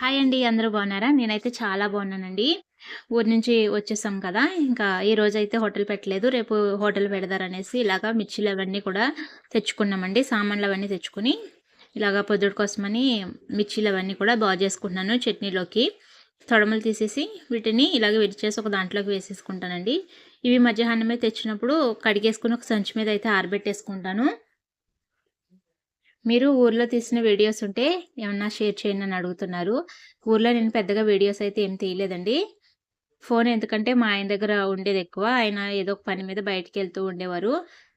Hi అండి అందరూ బాగున్నారా? నేనైతే చాలా బాగున్నానండి. ఊరి నుంచి వచ్చేసాం కదా ఇంకా ఈ రోజు అయితే హోటల్ పెట్టలేదు. రేపు హోటల్ పెడదారనేసి ఇలాగా మిర్చిలు అవన్నీ కూడా తెచ్చుకున్నామండి సామాన్లు అవన్నీ తెచ్చుకుని. ఇలాగా పొద్దుడు కోసమని మిర్చిలు అవన్నీ కూడా బాగా చేసుకుంటున్నాను చట్నీలోకి. తొడమలు తీసేసి వీటిని ఇలాగ విడిచేసి ఒక దాంట్లోకి వేసేసుకుంటానండి. ఇవి మధ్యాహ్నమే తెచ్చినప్పుడు కడిగేసుకుని ఒక సంచి మీద అయితే ఆరబెట్టేసుకుంటాను. మీరు ఊర్లో తీసిన వీడియోస్ ఉంటే ఏమన్నా షేర్ చేయండి అని అడుగుతున్నారు. ఊర్లో నేను పెద్దగా వీడియోస్ అయితే ఏం తీయలేదండి. ఫోన్ ఎందుకంటే మా ఆయన దగ్గర ఉండేది ఎక్కువ. ఆయన ఏదో ఒక పని మీద బయటికి వెళ్తూ ఉండేవారు.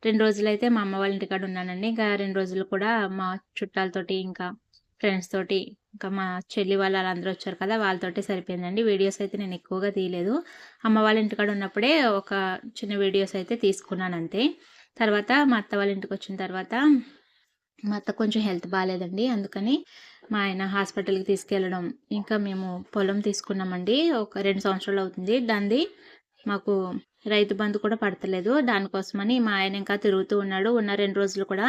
రెండు రోజులు అయితే మా అమ్మ వాళ్ళ ఇంటికాడ ఉన్నానండి. ఇంకా రెండు రోజులు కూడా మా చుట్టాలతోటి ఇంకా ఫ్రెండ్స్ తోటి ఇంకా మా చెల్లి వాళ్ళు వాళ్ళందరూ వచ్చారు కదా వాళ్ళతోటి సరిపోయిందండి. వీడియోస్ అయితే నేను ఎక్కువగా తీయలేదు. అమ్మ వాళ్ళ ఇంటికాడ ఉన్నప్పుడే ఒక చిన్న వీడియోస్ అయితే తీసుకున్నాను అంతే. తర్వాత మా అత్త వాళ్ళ ఇంటికి వచ్చిన తర్వాత మా అత్త కొంచెం హెల్త్ బాగాలేదండి అందుకని మా ఆయన హాస్పిటల్కి తీసుకెళ్ళడం. ఇంకా మేము పొలం తీసుకున్నామండి. ఒక రెండు సంవత్సరాలు అవుతుంది. దాన్ని మాకు రైతు బంధు కూడా పడతలేదు. దానికోసమని మా ఆయన ఇంకా తిరుగుతూ ఉన్నాడు. ఉన్న రెండు రోజులు కూడా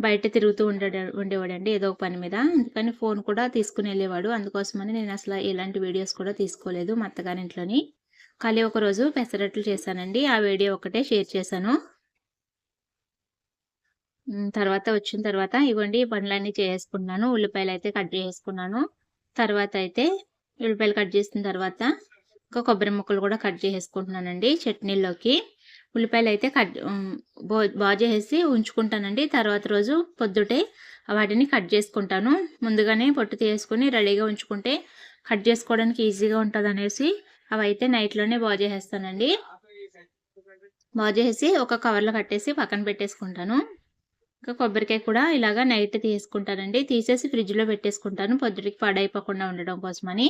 బయట తిరుగుతూ ఉండే ఉండేవాడండి ఏదో ఒక పని మీద. అందుకని ఫోన్ కూడా తీసుకుని వెళ్ళేవాడు. అందుకోసమని నేను అసలు ఎలాంటి వీడియోస్ కూడా తీసుకోలేదు మా అత్తగారింట్లోని. ఖాళీ ఒక రోజు పెసరట్లు చేశానండి. ఆ వీడియో ఒకటే షేర్ చేశాను. తర్వాత వచ్చిన తర్వాత ఇవ్వండి పనులన్నీ చేసుకున్నాను ఉల్లిపాయలు అయితే కట్ చేసుకున్నాను తర్వాత అయితే ఉల్లిపాయలు కట్ చేసిన తర్వాత ఇంకా కొబ్బరి ముక్కలు కూడా కట్ చేసుకుంటున్నానండి చట్నీలోకి ఉల్లిపాయలు అయితే కట్ బాగా చేసి ఉంచుకుంటానండి. తర్వాత రోజు పొద్దుటే వాటిని కట్ చేసుకుంటాను. ముందుగానే పొట్టు తీసుకుని రెడీగా ఉంచుకుంటే కట్ చేసుకోవడానికి ఈజీగా ఉంటుంది అనేసి అవి అయితే నైట్లోనే బాగు చేసేస్తానండి. బాగు చేసి ఒక కవర్లో కట్టేసి పక్కన పెట్టేసుకుంటాను. ఇంకా కొబ్బరికాయ కూడా ఇలాగా నైట్ తీసుకుంటానండి. తీసేసి ఫ్రిడ్జ్లో పెట్టేసుకుంటాను. పొద్దుటికి పాడైపోకుండా ఉండడం కోసమని.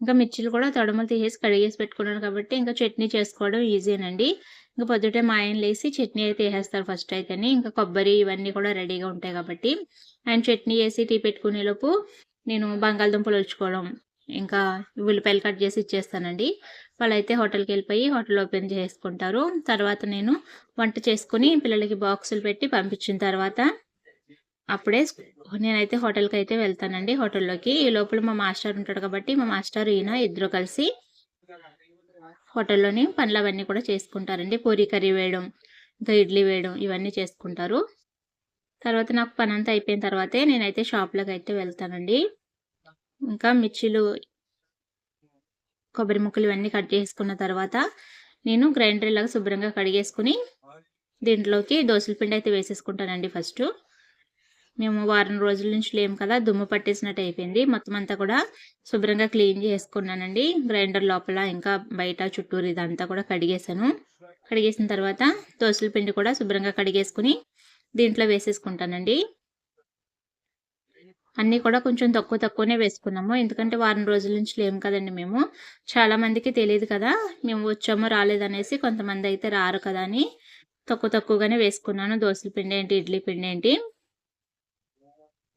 ఇంకా మిర్చిలు కూడా తొడమలు తీసేసి కడిగేసి పెట్టుకున్నాను కాబట్టి ఇంకా చట్నీ చేసుకోవడం ఈజీనండి. ఇంకా పొద్దుటే మా ఆయన లేసి చట్నీ అయితే వేసేస్తారు ఫస్ట్ అయితేనే. ఇంకా కొబ్బరి ఇవన్నీ కూడా రెడీగా ఉంటాయి కాబట్టి. ఆయన చట్నీ వేసి టీ పెట్టుకునేలోపు నేను బంగాళదుంపలు వచ్చుకోవడం ఇంకా ఉల్లిపాయలు కట్ చేసి ఇచ్చేస్తానండి. వాళ్ళైతే హోటల్కి వెళ్ళిపోయి హోటల్ ఓపెన్ చేసుకుంటారు. తర్వాత నేను వంట చేసుకుని పిల్లలకి బాక్సులు పెట్టి పంపించిన తర్వాత అప్పుడే నేనైతే హోటల్కి అయితే వెళ్తానండి హోటల్లోకి. ఈ లోపల మా మాస్టర్ ఉంటాడు కాబట్టి మా మాస్టర్ ఈయన ఇద్దరు కలిసి హోటల్లోని పనులు అవన్నీ కూడా చేసుకుంటారండి. పూరీ కర్రీ వేయడం ఇంకా ఇడ్లీ వేయడం ఇవన్నీ చేసుకుంటారు. తర్వాత నాకు పని అంతా అయిపోయిన తర్వాతే నేనైతే షాప్లోకి అయితే వెళ్తానండి. ఇంకా మిర్చీలు కొబ్బరి ముక్కలు ఇవన్నీ కట్ చేసుకున్న తర్వాత నేను గ్రైండర్ ఇలాగా శుభ్రంగా కడిగేసుకుని దీంట్లోకి దోశల పిండి అయితే వేసేసుకుంటానండి ఫస్ట్. మేము వారం రోజుల నుంచి లేము కదా దుమ్ము పట్టేసినట్టు అయిపోయింది. మొత్తం అంతా కూడా శుభ్రంగా క్లీన్ చేసుకున్నానండి. గ్రైండర్ లోపల ఇంకా బయట చుట్టూరు ఇదంతా కూడా కడిగేసాను కడిగేసిన తర్వాత దోశల పిండి కూడా శుభ్రంగా కడిగేసుకుని దీంట్లో వేసేసుకుంటానండి. అన్నీ కూడా కొంచెం తక్కువ తక్కువనే వేసుకున్నాము. ఎందుకంటే వారం రోజుల నుంచి లేము కదండి మేము. చాలా మందికి తెలియదు కదా మేము వచ్చాము రాలేదనేసి కొంతమంది అయితే రారు కదా అని తక్కువ తక్కువగానే వేసుకున్నాను. దోశల పిండి ఏంటి ఇడ్లీ పిండి ఏంటి.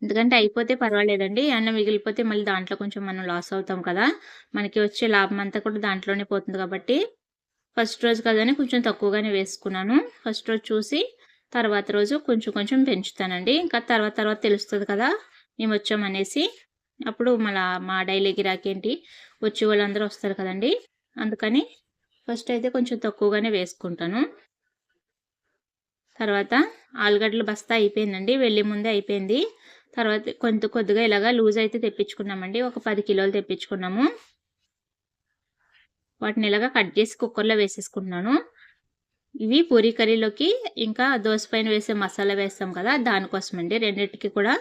ఎందుకంటే అయిపోతే పర్వాలేదండి. అన్నం మిగిలిపోతే మళ్ళీ దాంట్లో కొంచెం మనం లాస్ అవుతాం కదా. మనకి వచ్చే లాభం అంతా కూడా దాంట్లోనే పోతుంది కాబట్టి ఫస్ట్ రోజు కదని కొంచెం తక్కువగానే వేసుకున్నాను. ఫస్ట్ రోజు చూసి తర్వాత రోజు కొంచెం కొంచెం పెంచుతానండి. ఇంకా తర్వాత తర్వాత తెలుస్తుంది కదా. మేము వచ్చామనేసి అప్పుడు మళ్ళా మా డైలీ గిరాకీ ఏంటి వచ్చి వాళ్ళందరూ వస్తారు కదండి. అందుకని ఫస్ట్ అయితే కొంచెం తక్కువగానే వేసుకుంటాను. తర్వాత ఆలుగడ్డలు బస్తా అయిపోయిందండి వెళ్ళే ముందే అయిపోయింది. తర్వాత కొంత కొద్దిగా ఇలాగా లూజ్ అయితే తెప్పించుకున్నామండి ఒక పది కిలోలు తెప్పించుకున్నాము. వాటిని ఇలాగా కట్ చేసి కుక్కర్లో వేసేసుకుంటున్నాను. ఇవి పూరీ కర్రీలోకి ఇంకా దోశ పైన వేసే మసాలా వేస్తాం కదా దానికోసం అండి రెండింటికి కూడా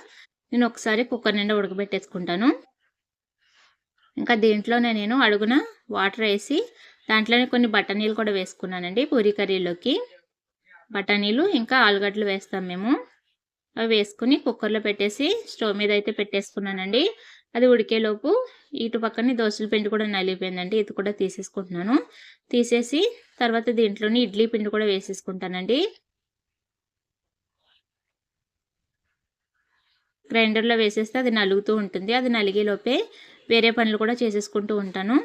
నేను ఒకసారి కుక్కర్ నిండా ఉడకబెట్టేసుకుంటాను. ఇంకా దీంట్లోనే నేను అడుగున వాటర్ వేసి దాంట్లోనే కొన్ని బఠానీలు కూడా వేసుకున్నానండి పూరి కర్రీలోకి. బఠానీలు ఇంకా ఆలుగడ్డలు వేస్తాం మేము. అవి వేసుకుని కుక్కర్లో పెట్టేసి స్టవ్ మీద అయితే పెట్టేసుకున్నానండి. అది ఉడికేలోపు ఇటు పక్కన దోశల పిండి కూడా నలిగిపోయిందండి. ఇది కూడా తీసేసుకుంటున్నాను. తీసేసి తర్వాత దీంట్లోని ఇడ్లీ పిండి కూడా వేసేసుకుంటానండి. గ్రైండర్లో వేసేస్తే అది నలుగుతూ ఉంటుంది. అది నలిగేలోపే వేరే పనులు కూడా చేసేసుకుంటూ ఉంటాను.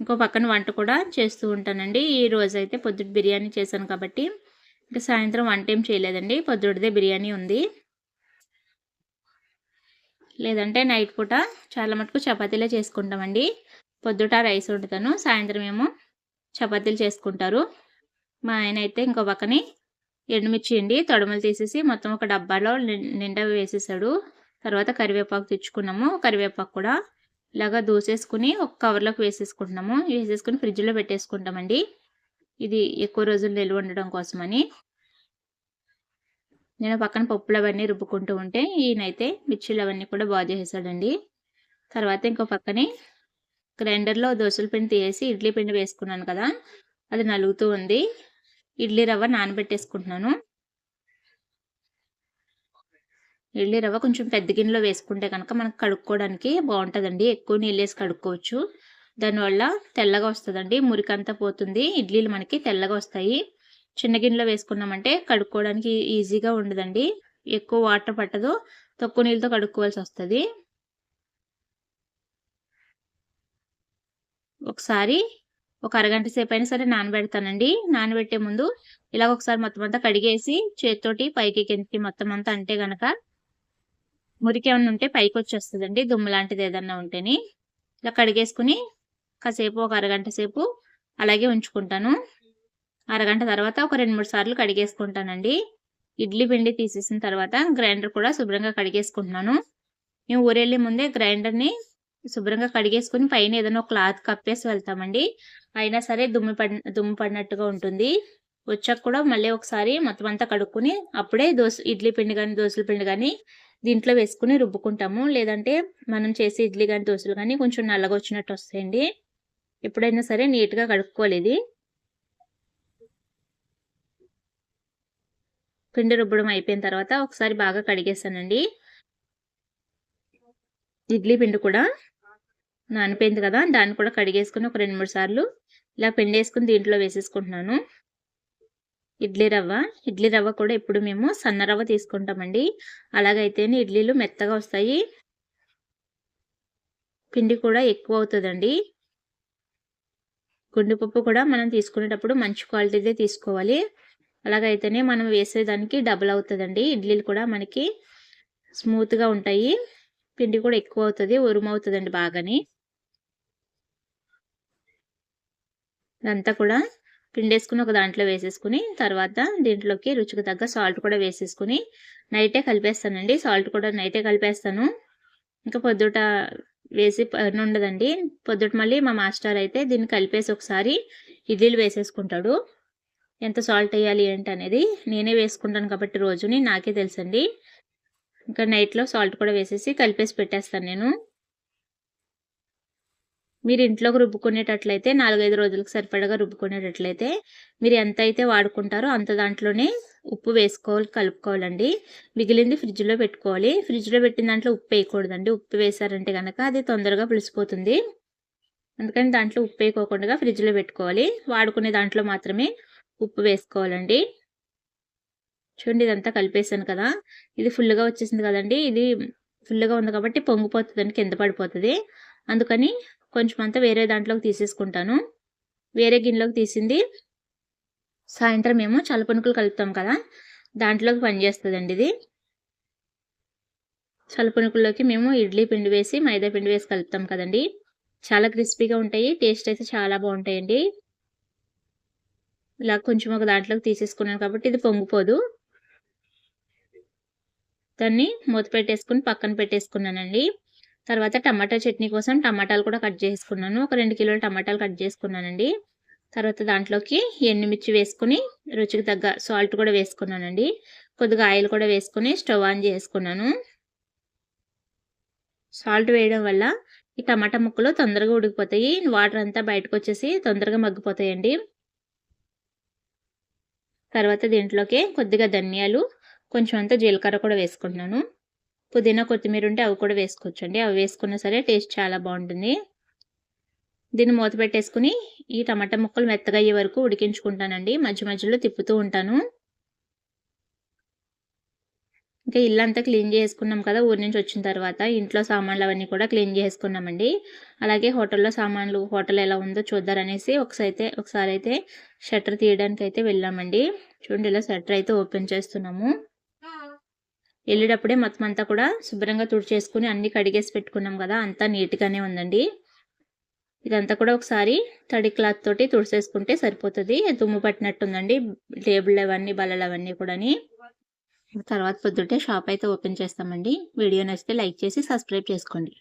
ఇంకో పక్కన వంట కూడా చేస్తూ ఉంటానండి. ఈ రోజు అయితే పొద్దుట బిర్యానీ చేశాను కాబట్టి ఇంకా సాయంత్రం వంట ఏం చేయలేదండి. పొద్దుటిదే బిర్యానీ ఉంది. లేదంటే నైట్ పూట చాలా మటుకు చపాతీలే చేసుకుంటామండి. పొద్దుట రైస్ వండుతాను సాయంత్రం ఏమో చపాతీలు చేసుకుంటారు. మా ఆయన అయితే ఇంకో పక్కని ఎండుమిర్చి అండి తొడమలు తీసేసి మొత్తం ఒక డబ్బాలో నిండా వేసేసాడు. తర్వాత కరివేపాకు తెచ్చుకున్నాము. కరివేపాకు కూడా ఇలాగా దోసేసుకుని ఒక కవర్లోకి వేసేసుకుంటున్నాము. వేసేసుకుని ఫ్రిడ్జ్లో పెట్టేసుకుంటామండి. ఇది ఎక్కువ రోజులు నిల్వ ఉండడం కోసమని. నేను పక్కన పప్పులు అవన్నీ రుబ్బుకుంటూ ఉంటే ఈయనైతే మిర్చిలు అవన్నీ కూడా బాగా చేసేసాడండి. తర్వాత ఇంకో పక్కనే గ్రైండర్లో దోశల పిండి తీసి ఇడ్లీ పిండి వేసుకున్నాను కదా అది నలుగుతూ ఉంది. ఇడ్లీ రవ్వ నానబెట్టేసుకుంటున్నాను. ఇడ్లీ రవ్వ కొంచెం పెద్ద గిన్నెలో వేసుకుంటే కనుక మనకు కడుక్కోవడానికి బాగుంటుందండి. ఎక్కువ నీళ్ళు వేసి కడుక్కోవచ్చు. దానివల్ల తెల్లగా వస్తుందండి. మురికంతా పోతుంది. ఇడ్లీలు మనకి తెల్లగా వస్తాయి. చిన్న గిన్నెలో వేసుకున్నామంటే కడుక్కోవడానికి ఈజీగా ఉండదండి. ఎక్కువ వాటర్ పట్టదు. తక్కువ నీళ్ళతో కడుక్కోవాల్సి వస్తుంది. ఒకసారి ఒక అరగంట సేపు అయినా సరే నానబెడతానండి. నానబెట్టే ముందు ఇలా ఒకసారి మొత్తం అంతా కడిగేసి చేతితోటి పైకి కిందకి మొత్తం అంతా అంటే గనక మురికి ఏమన్నా ఉంటే పైకి వచ్చేస్తుందండి. దుమ్ము లాంటిది ఏదన్నా ఉంటేని ఇలా కడిగేసుకుని కాసేపు ఒక అరగంట సేపు అలాగే ఉంచుకుంటాను. అరగంట తర్వాత ఒక రెండు మూడు సార్లు కడిగేసుకుంటానండి. ఇడ్లీ పిండి తీసేసిన తర్వాత గ్రైండర్ కూడా శుభ్రంగా కడిగేసుకుంటున్నాను. మేము ఊరెళ్ళే ముందే గ్రైండర్ని శుభ్రంగా కడిగేసుకుని పైన ఏదైనా క్లాత్ కప్పేసి వెళ్తామండి. అయినా సరే దుమ్ము పడి దుమ్ము పడినట్టుగా ఉంటుంది. వచ్చాక కూడా మళ్ళీ ఒకసారి మొత్తం అంతా కడుక్కుని అప్పుడే దోశ ఇడ్లీ పిండి కానీ దోశల పిండి కానీ దీంట్లో వేసుకుని రుబ్బుకుంటాము. లేదంటే మనం చేసే ఇడ్లీ కానీ దోశలు కానీ కొంచెం నల్లగా వచ్చినట్టు వస్తాయండి. ఎప్పుడైనా సరే నీట్గా కడుక్కోలేదు పిండి రుబ్బడం అయిపోయిన తర్వాత ఒకసారి బాగా కడిగేస్తానండి ఇడ్లీ పిండి కూడా నానిపోయింది కదా దాన్ని కూడా కడిగేసుకుని ఒక రెండు మూడు సార్లు ఇలా పిండి వేసుకుని దీంట్లో వేసేసుకుంటున్నాను. ఇడ్లీ రవ్వ ఇడ్లీ రవ్వ కూడా ఇప్పుడు మేము సన్న రవ్వ తీసుకుంటామండి. అలాగైతేనే ఇడ్లీలు మెత్తగా వస్తాయి. పిండి కూడా ఎక్కువ అవుతుందండి. గుండెపప్పు కూడా మనం తీసుకునేటప్పుడు మంచి క్వాలిటీదే తీసుకోవాలి. అలాగైతేనే మనం వేసేదానికి డబుల్ అవుతుందండి. ఇడ్లీలు కూడా మనకి స్మూత్గా ఉంటాయి. పిండి కూడా ఎక్కువ అవుతుంది ఉరుమవుతుందండి బాగాని. ఇదంతా కూడా పిండేసుకుని ఒక దాంట్లో వేసేసుకుని తర్వాత దీంట్లోకి రుచికి తగ్గ సాల్ట్ కూడా వేసేసుకుని నైటే కలిపేస్తానండి. సాల్ట్ కూడా నైటే కలిపేస్తాను. ఇంకా పొద్దుట వేసి పని ఉండదండి. పొద్దుట మళ్ళీ మా మాస్టర్ అయితే దీన్ని కలిపేసి ఒకసారి ఇడ్లీలు వేసేసుకుంటాడు. ఎంత సాల్ట్ వేయాలి ఏంటి అనేది నేనే వేసుకుంటాను కాబట్టి రోజుని నాకే తెలుసండి. ఇంకా నైట్లో సాల్ట్ కూడా వేసేసి కలిపేసి పెట్టేస్తాను నేను. మీరు ఇంట్లోకి రుబ్బుకునేటట్లయితే నాలుగైదు రోజులకు సరిపడగా రుబ్బుకునేటట్లయితే మీరు ఎంత అయితే వాడుకుంటారో అంత దాంట్లోనే ఉప్పు వేసుకోవాలి కలుపుకోవాలండి. మిగిలింది ఫ్రిడ్జ్లో పెట్టుకోవాలి. ఫ్రిడ్జ్లో పెట్టిన దాంట్లో ఉప్పు వేయకూడదండి. ఉప్పు వేసారంటే కనుక అది తొందరగా పులిసిపోతుంది. అందుకని దాంట్లో ఉప్పు వేయకోకుండా ఫ్రిడ్జ్లో పెట్టుకోవాలి. వాడుకునే దాంట్లో మాత్రమే ఉప్పు వేసుకోవాలండి. చూడండి ఇదంతా కలిపేసాను కదా. ఇది ఫుల్గా వచ్చేసింది కదండి. ఇది ఫుల్గా ఉంది కాబట్టి పొంగిపోతుందండి కింద పడిపోతుంది. అందుకని కొంచెం అంతా వేరే దాంట్లోకి తీసేసుకుంటాను. వేరే గిన్నెలోకి తీసింది. సాయంత్రం మేము చల్లపునుకులు కలుపుతాం కదా దాంట్లోకి పనిచేస్తుందండి ఇది. చల్లపునుకుల్లోకి మేము ఇడ్లీ పిండి వేసి మైదా పిండి వేసి కలుపుతాం కదండి. చాలా క్రిస్పీగా ఉంటాయి. టేస్ట్ అయితే చాలా బాగుంటాయండి. ఇలా కొంచెం ఒక దాంట్లోకి తీసేసుకున్నాను కాబట్టి ఇది పొంగిపోదు. దాన్ని మూత పెట్టేసుకుని పక్కన పెట్టేసుకున్నానండి. తర్వాత టమాటా చట్నీ కోసం టమాటాలు కూడా కట్ చేసుకున్నాను. ఒక రెండు కిలోల టమాటాలు కట్ చేసుకున్నానండి. తర్వాత దాంట్లోకి ఎండుమిర్చి వేసుకుని రుచికి తగ్గ సాల్ట్ కూడా వేసుకున్నానండి. కొద్దిగా ఆయిల్ కూడా వేసుకుని స్టవ్ ఆన్ చేసుకున్నాను. సాల్ట్ వేయడం వల్ల ఈ టమాటా ముక్కలు తొందరగా ఉడికిపోతాయి. వాటర్ అంతా బయటకు వచ్చేసి తొందరగా మగ్గిపోతాయండి. తర్వాత దీంట్లోకి కొద్దిగా ధనియాలు కొంచెం అంతా జీలకర్ర కూడా వేసుకుంటున్నాను. పుదీనా కొత్తిమీర ఉంటే అవి కూడా వేసుకోవచ్చండి. అవి వేసుకున్నా సరే టేస్ట్ చాలా బాగుంటుంది. దీన్ని మూత పెట్టేసుకుని ఈ టమాటా ముక్కలు మెత్తగా అయ్యే వరకు ఉడికించుకుంటానండి. మధ్య మధ్యలో తిప్పుతూ ఉంటాను. ఇంకా ఇల్లు అంతా క్లీన్ చేసుకున్నాం కదా ఊరి నుంచి వచ్చిన తర్వాత ఇంట్లో సామాన్లు అవన్నీ కూడా క్లీన్ చేసుకున్నామండి. అలాగే హోటల్లో సామాన్లు హోటల్ ఎలా ఉందో చూద్దారనేసి ఒకసారి అయితే ఒకసారి అయితే షట్టర్ తీయడానికి అయితే వెళ్ళామండి. చూడండి ఇలా షట్టర్ అయితే ఓపెన్ చేస్తున్నాము. వెళ్ళేటప్పుడే మొత్తం అంతా కూడా శుభ్రంగా తుడిచేసుకుని అన్ని కడిగేసి పెట్టుకున్నాం కదా అంతా నీట్గానే ఉందండి. ఇదంతా కూడా ఒకసారి తడి క్లాత్ తోటి తుడిసేసుకుంటే సరిపోతుంది. దుమ్ము పట్టినట్టుందండి టేబుల్ అవన్నీ బల్లలు అవన్నీ కూడాని. తర్వాత పొద్దుటే షాప్ అయితే ఓపెన్ చేస్తామండి. వీడియో నచ్చితే లైక్ చేసి సబ్స్క్రైబ్ చేసుకోండి.